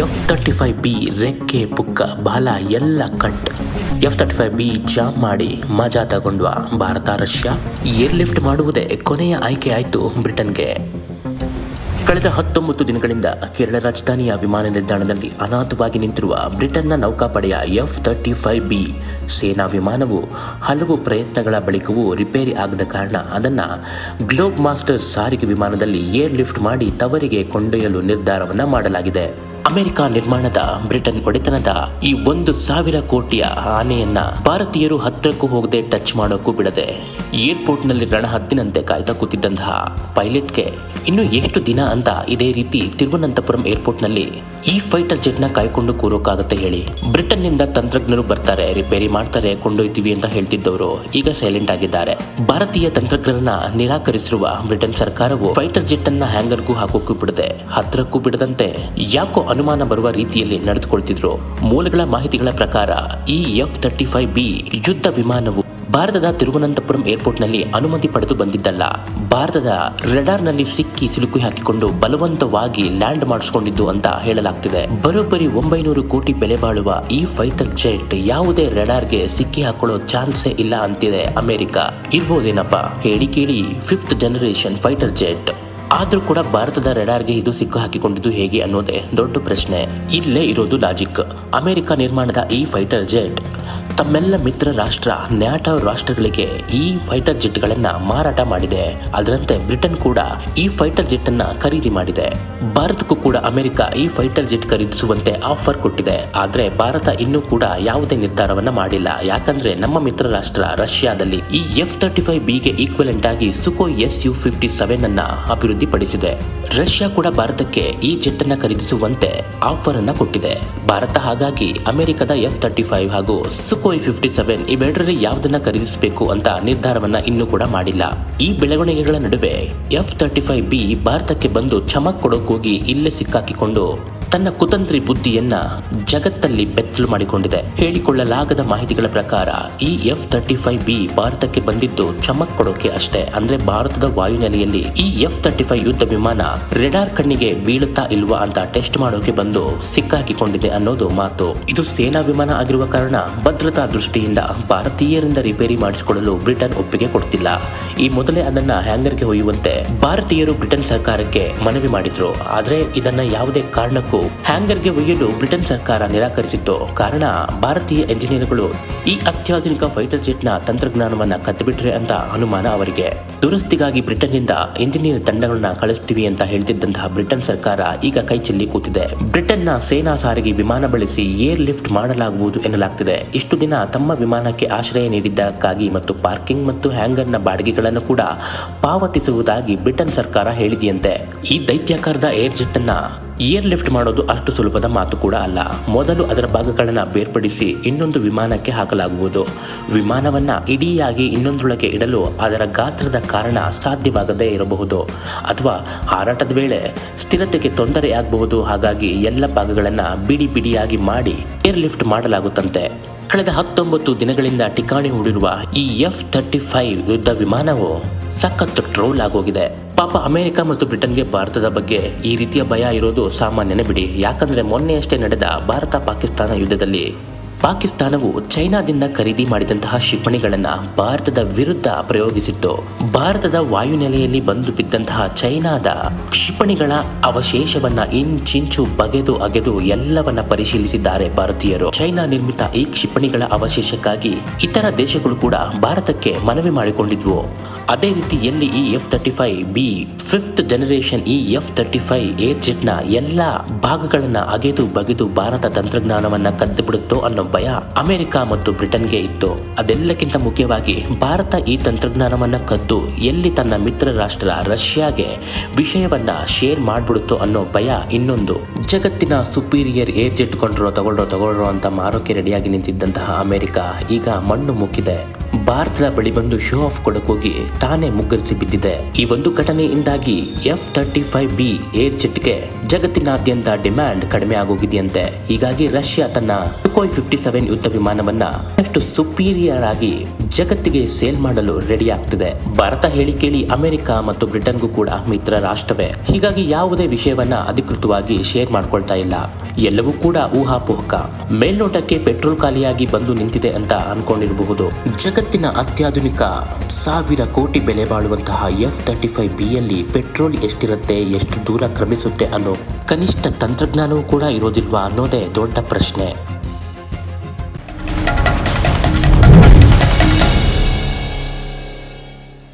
F thirty five B ರೆಕ್ಕೆ, ಪುಕ್ಕ, ಬಾಲ ಎಲ್ಲ cut. F thirty five B jam ಮಾಡಿ ಮಜಾ ತಗೊಂಡ್ವ. ಭಾರತ, ರಷ್ಯಾ ಏರ್ ಲಿಫ್ಟ್ ಮಾಡುವುದೇ ಕೊನೆಯ ಆಯ್ಕೆ ಆಯಿತು ಬ್ರಿಟನ್ಗೆ. ಕಳೆದ ಹತ್ತೊಂಬತ್ತು ದಿನಗಳಿಂದ ಕೇರಳ ರಾಜಧಾನಿಯ ವಿಮಾನ ನಿಲ್ದಾಣದಲ್ಲಿ ಅನಾಥವಾಗಿ ನಿಂತಿರುವ ಬ್ರಿಟನ್ನ ನೌಕಾಪಡೆಯ ಎಫ್ ತರ್ಟಿ ಫೈವ್ ಬಿ ಸೇನಾ ವಿಮಾನವು ಹಲವು ಪ್ರಯತ್ನಗಳ ಬಳಿಕವೂ ರಿಪೇರಿ ಆಗದ ಕಾರಣ ಅದನ್ನು ಗ್ಲೋಬ್ ಮಾಸ್ಟರ್ ಸಾರಿಗೆ ವಿಮಾನದಲ್ಲಿ ಏರ್ ಲಿಫ್ಟ್ ಮಾಡಿ ತವರಿಗೆ ಕೊಂಡೊಯ್ಯಲು ನಿರ್ಧಾರವನ್ನು ಮಾಡಲಾಗಿದೆ. ಅಮೆರಿಕ ನಿರ್ಮಾಣದ ಬ್ರಿಟನ್ ಒಡೆತನದ ಈ ಒಂದು ಸಾವಿರ ಕೋಟಿಯ ಆನೆಯನ್ನ ಭಾರತೀಯರು ಹತ್ತಿರಕ್ಕೂ ಹೋಗದೆ ಟಚ್ ಮಾಡೋಕ್ಕೂ ಬಿಡದೆ ಏರ್ಪೋರ್ಟ್ ರಣಹತ್ತಿನಂತೆ ರಣ ಹದ್ದಿನಂತೆ ಕಾಯ್ತಾ ಕೂತಿದ್ದಂತಹ ಪೈಲಟ್ಗೆ ಇನ್ನು ಎಷ್ಟು ದಿನ ಅಂತ ಇದೇ ರೀತಿ ತಿರುವನಂತಪುರಂ ಏರ್ಪೋರ್ಟ್ನಲ್ಲಿ ಈ ಫೈಟರ್ ಜೆಟ್ನ ಕಾಯ್ಕೊಂಡು ಕೂರೋಕ್ಕಾಗತ್ತೆ ಹೇಳಿ. ಬ್ರಿಟನ್ನಿಂದ ತಂತ್ರಜ್ಞರು ಬರ್ತಾರೆ, ರಿಪೇರಿ ಮಾಡ್ತಾರೆ, ಕೊಂಡೊಯ್ತೀವಿ ಅಂತ ಹೇಳ್ತಿದ್ದವರು ಈಗ ಸೈಲೆಂಟ್ ಆಗಿದ್ದಾರೆ. ಭಾರತೀಯ ತಂತ್ರಜ್ಞರನ್ನ ನಿರಾಕರಿಸಿರುವ ಬ್ರಿಟನ್ ಸರ್ಕಾರವು ಫೈಟರ್ ಜೆಟ್ ಅನ್ನ ಹ್ಯಾಂಗರ್ಗೂ ಹಾಕೋಕ್ಕೂ ಬಿಡದೆ ಹತ್ತಿರಕ್ಕೂ ಬಿಡದಂತೆ ಯಾಕೋ ಅನುಮಾನ ಬರುವ ರೀತಿಯಲ್ಲಿ ನಡೆದುಕೊಳ್ತಿದ್ರು. ಮೂಲಗಳ ಮಾಹಿತಿಗಳ ಪ್ರಕಾರ ಈ ಎಫ್ ತರ್ಟಿ ಫೈವ್ ಬಿ ಯುದ್ಧ ವಿಮಾನವು ಭಾರತದ ತಿರುವನಂತಪುರಂ ಏರ್ಪೋರ್ಟ್ನಲ್ಲಿ ಅನುಮತಿ ಪಡೆದು ಬಂದಿದ್ದಲ್ಲ. ಭಾರತದ ರೆಡಾರ್ನಲ್ಲಿ ಸಿಕ್ಕಿ ಸಿಲುಕಿ ಹಾಕಿಕೊಂಡು ಬಲವಂತವಾಗಿ ಲ್ಯಾಂಡ್ ಮಾಡಿಸಿಕೊಂಡಿದ್ದು ಅಂತ ಹೇಳಲಾಗ್ತಿದೆ. ಬರೋಬ್ಬರಿ ಒಂಬೈನೂರು ಕೋಟಿ ಬೆಲೆ ಬಾಳುವ ಈ ಫೈಟರ್ ಜೆಟ್ ಯಾವುದೇ ರೆಡಾರ್ಗೆ ಸಿಕ್ಕಿ ಹಾಕೊಳ್ಳೋ ಚಾನ್ಸೇ ಇಲ್ಲ ಅಂತಿದೆ ಅಮೆರಿಕ. ಇರ್ಬೋದೇನಪ್ಪ? ಹೇಳಿ ಕೇಳಿ, ಫಿಫ್ತ್ ಜನರೇಷನ್ ಫೈಟರ್ ಜೆಟ್. ಆದ್ರೂ ಕೂಡ ಭಾರತದ ರೆಡಾರ್ಗೆ ಇದು ಸಿಕ್ಕು ಹಾಕಿಕೊಂಡಿದ್ದು ಹೇಗೆ ಅನ್ನೋದೇ ದೊಡ್ಡ ಪ್ರಶ್ನೆ. ಇಲ್ಲೇ ಇರೋದು ಲಾಜಿಕ್. ಅಮೆರಿಕ ನಿರ್ಮಾಣದ ಈ ಫೈಟರ್ ಜೆಟ್ ತಮ್ಮೆಲ್ಲ ಮಿತ್ರ ರಾಷ್ಟ್ರ, ನ್ಯಾಟೋ ರಾಷ್ಟ್ರಗಳಿಗೆ ಈ ಫೈಟರ್ ಜೆಟ್ಗಳನ್ನ ಮಾರಾಟ ಮಾಡಿದೆ. ಅದರಂತೆ ಬ್ರಿಟನ್ ಕೂಡ ಈ ಫೈಟರ್ ಜೆಟ್ ಅನ್ನ ಖರೀದಿ ಮಾಡಿದೆ. ಭಾರತಕ್ಕೂ ಕೂಡ ಅಮೆರಿಕ ಈ ಫೈಟರ್ ಜೆಟ್ ಖರೀದಿಸುವಂತೆ ಆಫರ್ ಕೊಟ್ಟಿದೆ. ಆದ್ರೆ ಭಾರತ ಇನ್ನೂ ಕೂಡ ಯಾವುದೇ ನಿರ್ಧಾರವನ್ನ ಮಾಡಿಲ್ಲ. ಯಾಕಂದ್ರೆ ನಮ್ಮ ಮಿತ್ರ ರಾಷ್ಟ್ರ ರಷ್ಯಾದಲ್ಲಿ ಈ ಎಫ್ ತರ್ಟಿ ಫೈವ್ ಬಿಗೆ ಈಕ್ವಲೆಂಟ್ ಆಗಿ Sukhoi S U fifty seven ಅನ್ನ ಅಭಿವೃದ್ಧಿಪಡಿಸಿದೆ. ರಷ್ಯಾ ಕೂಡ ಭಾರತಕ್ಕೆ ಈ ಜೆಟ್ ಅನ್ನ ಖರೀದಿಸುವಂತೆ ಆಫರ್ ಅನ್ನ ಕೊಟ್ಟಿದೆ. ಭಾರತ ಹಾಗಾಗಿ ಅಮೆರಿಕದ ಎಫ್ ತರ್ಟಿ ಫೈವ್ ಹಾಗೂ ಸುಕೋಯ್ ಫಿಫ್ಟಿ ಸೆವೆನ್ ಇವೆರಡರಲ್ಲಿ ಯಾವುದನ್ನ ಖರೀದಿಸಬೇಕು ಅಂತ ನಿರ್ಧಾರವನ್ನ ಇನ್ನೂ ಕೂಡ ಮಾಡಿಲ್ಲ. ಈ ಬೆಳವಣಿಗೆಗಳ ನಡುವೆ ಎಫ್ ತರ್ಟಿ ಫೈವ್ ಬಿ ಭಾರತಕ್ಕೆ ಬಂದು ಚಮಕ್ ಕೊಡೋಕೋಗಿ ಇಲ್ಲೇ ಸಿಕ್ಕಾಕಿಕೊಂಡು ತನ್ನ ಕುತಂತ್ರಿ ಬುದ್ಧಿಯನ್ನ ಜಗತ್ತಲ್ಲಿ ಬೆತ್ತಲು ಮಾಡಿಕೊಂಡಿದೆ. ಹೇಳಿಕೊಳ್ಳಲಾಗದ ಮಾಹಿತಿಗಳ ಪ್ರಕಾರ, ಈ ಎಫ್ ತರ್ಟಿ ಫೈವ್ ಬಿ ಭಾರತಕ್ಕೆ ಬಂದಿದ್ದು ಚಮಕ್ ಕೊಡೋಕೆ ಅಷ್ಟೇ. ಅಂದ್ರೆ ಭಾರತದ ವಾಯುನೆಲೆಯಲ್ಲಿ ಈ ಎಫ್ ತರ್ಟಿ ಫೈವ್ ಯುದ್ಧ ವಿಮಾನ ರೆಡಾರ್ ಕಣ್ಣಿಗೆ ಬೀಳುತ್ತಾ ಇಲ್ವಾ ಅಂತ ಟೆಸ್ಟ್ ಮಾಡೋಕೆ ಬಂದು ಸಿಕ್ಕಾಕಿಕೊಂಡಿದೆ ಅನ್ನೋದು ಮಾತು. ಇದು ಸೇನಾ ವಿಮಾನ ಆಗಿರುವ ಕಾರಣ ಭದ್ರತಾ ದೃಷ್ಟಿಯಿಂದ ಭಾರತೀಯರಿಂದ ರಿಪೇರಿ ಮಾಡಿಸಿಕೊಳ್ಳಲು ಬ್ರಿಟನ್ ಒಪ್ಪಿಗೆ ಕೊಡ್ತಿಲ್ಲ. ಈ ಮೊದಲೇ ಅದನ್ನ ಹ್ಯಾಂಗರ್ಗೆ ಒಯ್ಯುವಂತೆ ಭಾರತೀಯರು ಬ್ರಿಟನ್ ಸರ್ಕಾರಕ್ಕೆ ಮನವಿ ಮಾಡಿದ್ರು. ಆದ್ರೆ ಇದನ್ನ ಯಾವುದೇ ಕಾರಣಕ್ಕೂ ಹ್ಯಾಂಗರ್ಗೆ ಒಯ್ಯಲು ಬ್ರಿಟನ್ ಸರ್ಕಾರ ನಿರಾಕರಿಸಿತ್ತು. ಕಾರಣ, ಭಾರತೀಯ ಎಂಜಿನಿಯರ್ಗಳು ಈ ಅತ್ಯಾಧುನಿಕ ಫೈಟರ್ ಜೆಟ್ನ ತಂತ್ರಜ್ಞಾನವನ್ನು ಕದ್ದುಬಿಟ್ರೆ ಅಂತ ಅನುಮಾನ ಅವರಿಗೆ. ದುರಸ್ತಿಗಾಗಿ ಬ್ರಿಟನ್ನಿಂದ ಇಂಜಿನಿಯರ್ ತಂಡಗಳನ್ನ ಕಳಿಸ್ತೀವಿ ಅಂತ ಹೇಳ್ತಿದ್ದಂತಹ ಬ್ರಿಟನ್ ಸರ್ಕಾರ ಈಗ ಕೈ ಚೆಲ್ಲಿ ಕೂತಿದೆ. ಬ್ರಿಟನ್ನ ಸೇನಾ ಸಾರಿಗೆ ವಿಮಾನ ಬಳಸಿ ಏರ್ ಲಿಫ್ಟ್ ಮಾಡಲಾಗುವುದು ಎನ್ನಲಾಗ್ತಿದೆ. ಇಷ್ಟು ದಿನ ತಮ್ಮ ವಿಮಾನಕ್ಕೆ ಆಶ್ರಯ ನೀಡಿದ್ದಕ್ಕಾಗಿ ಮತ್ತು ಪಾರ್ಕಿಂಗ್ ಮತ್ತು ಹ್ಯಾಂಗರ್ನ ಬಾಡಿಗೆಗಳನ್ನು ಕೂಡ ಪಾವತಿಸುವುದಾಗಿ ಬ್ರಿಟನ್ ಸರ್ಕಾರ ಹೇಳಿದೆಯಂತೆ. ಈ ದೈತ್ಯಾಕಾರದ ಏರ್ ಜೆಟ್ ಅನ್ನ ಏರ್ ಲಿಫ್ಟ್ ಮಾಡೋದು ಅಷ್ಟು ಸುಲಭದ ಮಾತು ಕೂಡ ಅಲ್ಲ. ಮೊದಲು ಅದರ ಭಾಗಗಳನ್ನು ಬೇರ್ಪಡಿಸಿ ಇನ್ನೊಂದು ವಿಮಾನಕ್ಕೆ ಹಾಕಲಾಗುವುದು. ವಿಮಾನವನ್ನ ಇಡಿಯಾಗಿ ಇನ್ನೊಂದರೊಳಗೆ ಇಡಲು ಅದರ ಗಾತ್ರದ ಕಾರಣ ಸಾಧ್ಯವಾಗದೇ ಇರಬಹುದು. ಅಥವಾ ಹಾರಾಟದ ವೇಳೆ ಸ್ಥಿರತೆಗೆ ತೊಂದರೆಯಾಗಬಹುದು ಹಾಗಾಗಿ ಎಲ್ಲ ಭಾಗಗಳನ್ನು ಬಿಡಿ ಬಿಡಿಯಾಗಿ ಮಾಡಿ ಏರ್ ಲಿಫ್ಟ್ ಮಾಡಲಾಗುತ್ತಂತೆ. ಕಳೆದ ಹತ್ತೊಂಬತ್ತು ದಿನಗಳಿಂದ ಠಿಕಾಣಿ ಹೂಡಿರುವ ಈ ಎಫ್ ತರ್ಟಿ ಫೈವ್ ಯುದ್ಧ ವಿಮಾನವು ಸಖತ್ ಟ್ರೋಲ್ ಆಗೋಗಿದೆ. ಪಾಪ ಅಮೆರಿಕ ಮತ್ತು ಬ್ರಿಟನ್ಗೆ ಭಾರತದ ಬಗ್ಗೆ ಈ ರೀತಿಯ ಭಯ ಇರೋದು ಸಾಮಾನ್ಯನೇ ಬಿಡಿ. ಯಾಕಂದ್ರೆ ಮೊನ್ನೆಯಷ್ಟೇ ನಡೆದ ಭಾರತ ಪಾಕಿಸ್ತಾನ ಯುದ್ಧದಲ್ಲಿ ಪಾಕಿಸ್ತಾನವು ಚೈನಾದಿಂದ ಖರೀದಿ ಮಾಡಿದಂತಹ ಕ್ಷಿಪಣಿಗಳನ್ನು ಭಾರತದ ವಿರುದ್ಧ ಪ್ರಯೋಗಿಸಿತ್ತು. ಭಾರತದ ವಾಯುನೆಲೆಯಲ್ಲಿ ಬಂದು ಬಿದ್ದಂತಹ ಚೈನಾದ ಕ್ಷಿಪಣಿಗಳ ಅವಶೇಷವನ್ನ ಇಂಚಿಂಚು ಬಗೆದು ಅಗೆದು ಎಲ್ಲವನ್ನ ಪರಿಶೀಲಿಸಿದ್ದಾರೆ ಭಾರತೀಯರು. ಚೈನಾ ನಿರ್ಮಿತ ಈ ಕ್ಷಿಪಣಿಗಳ ಅವಶೇಷಕ್ಕಾಗಿ ಇತರ ದೇಶಗಳು ಕೂಡ ಭಾರತಕ್ಕೆ ಮನವಿ ಮಾಡಿಕೊಂಡಿದ್ವು. ಅದೇ ರೀತಿ ಎಲ್ಲಿ ಈ F thirty five B fifth generation ಈ ಎಫ್ ತರ್ಟಿ ಫೈವ್ ಏರ್ ಜೆಟ್ನ ಎಲ್ಲಾ ಭಾಗಗಳನ್ನ ಅಗೆದು ಬಗೆದು ಭಾರತ ತಂತ್ರಜ್ಞಾನವನ್ನ ಕದ್ದು ಬಿಡುತ್ತೋ ಅನ್ನೋ ಭಯ ಅಮೆರಿಕ ಮತ್ತು ಬ್ರಿಟನ್ಗೆ ಇತ್ತು. ಅದೆಲ್ಲಕ್ಕಿಂತ ಮುಖ್ಯವಾಗಿ ಭಾರತ ಈ ತಂತ್ರಜ್ಞಾನವನ್ನ ಕದ್ದು ಎಲ್ಲಿ ತನ್ನ ಮಿತ್ರ ರಾಷ್ಟ್ರ ರಷ್ಯಾಗೆ ವಿಷಯವನ್ನ ಶೇರ್ ಮಾಡ್ಬಿಡುತ್ತೋ ಅನ್ನೋ ಭಯ ಇನ್ನೊಂದು. ಜಗತ್ತಿನ ಸುಪೀರಿಯರ್ ಏರ್ ಜೆಟ್ ಕೊಂಡ್ರೋ ತಗೊಳ್ರೋ ತಗೊಳ್ರೋ ಅಂತ ಮಾರೋಕೆ ರೆಡಿಯಾಗಿ ನಿಂತಿದ್ದಂತಹ ಅಮೆರಿಕ ಈಗ ಮಣ್ಣು ಮುಕ್ಕಿದೆ. ಭಾರತದ ಬಳಿ ಬಂದು ಶೋ ಆಫ್ ಕೊಡಕೋಗಿ ತಾನೇ ಮುಗ್ಗರಿಸಿ ಬಿದ್ದಿದೆ. ಈ ಒಂದು ಘಟನೆಯಿಂದಾಗಿ F thirty five B air ಜೆಟ್ಗೆ ಜಗತ್ತಿನಾದ್ಯಂತ ಡಿಮ್ಯಾಂಡ್ ಕಡಿಮೆ ಆಗೋಗಿದೆಯಂತೆ. ಹೀಗಾಗಿ ರಷ್ಯಾ ತನ್ನ ಟುಕೋಯ್ ಫಿಫ್ಟಿ ಸೆವೆನ್ ಯುದ್ಧ ವಿಮಾನವನ್ನ ಅಷ್ಟು ಸುಪೀರಿಯರ್ ಆಗಿ ಜಗತ್ತಿಗೆ ಸೇಲ್ ಮಾಡಲು ರೆಡಿ ಆಗ್ತಿದೆ. ಭಾರತ ಹೇಳಿ ಕೇಳಿ ಅಮೆರಿಕ ಮತ್ತು ಬ್ರಿಟನ್ಗೂ ಕೂಡ ಮಿತ್ರ ರಾಷ್ಟ್ರವೇ. ಹೀಗಾಗಿ ಯಾವುದೇ ವಿಷಯವನ್ನ ಅಧಿಕೃತವಾಗಿ ಶೇರ್ ಮಾಡ್ಕೊಳ್ತಾ ಇಲ್ಲ. ಎಲ್ಲವೂ ಕೂಡ ಊಹಾಪೋಹಕ. ಮೇಲ್ನೋಟಕ್ಕೆ ಪೆಟ್ರೋಲ್ ಖಾಲಿಯಾಗಿ ಬಂದು ನಿಂತಿದೆ ಅಂತ ಅನ್ಕೊಂಡಿರಬಹುದು. ಜಗತ್ತಿನ ಅತ್ಯಾಧುನಿಕ ಸಾವಿರ ಕೋಟಿ ಬೆಲೆ ಬಾಳುವಂತಹ ಎಫ್ ತರ್ಟಿ ಫೈವ್ ಬಿ ಯಲ್ಲಿ ಪೆಟ್ರೋಲ್ ಎಷ್ಟಿರುತ್ತೆ, ಎಷ್ಟು ದೂರ ಕ್ರಮಿಸುತ್ತೆ ಅನ್ನೋ ಕನಿಷ್ಠ ತಂತ್ರಜ್ಞಾನವೂ ಕೂಡ ಇರೋದಿಲ್ವಾ ಅನ್ನೋದೇ ದೊಡ್ಡ ಪ್ರಶ್ನೆ.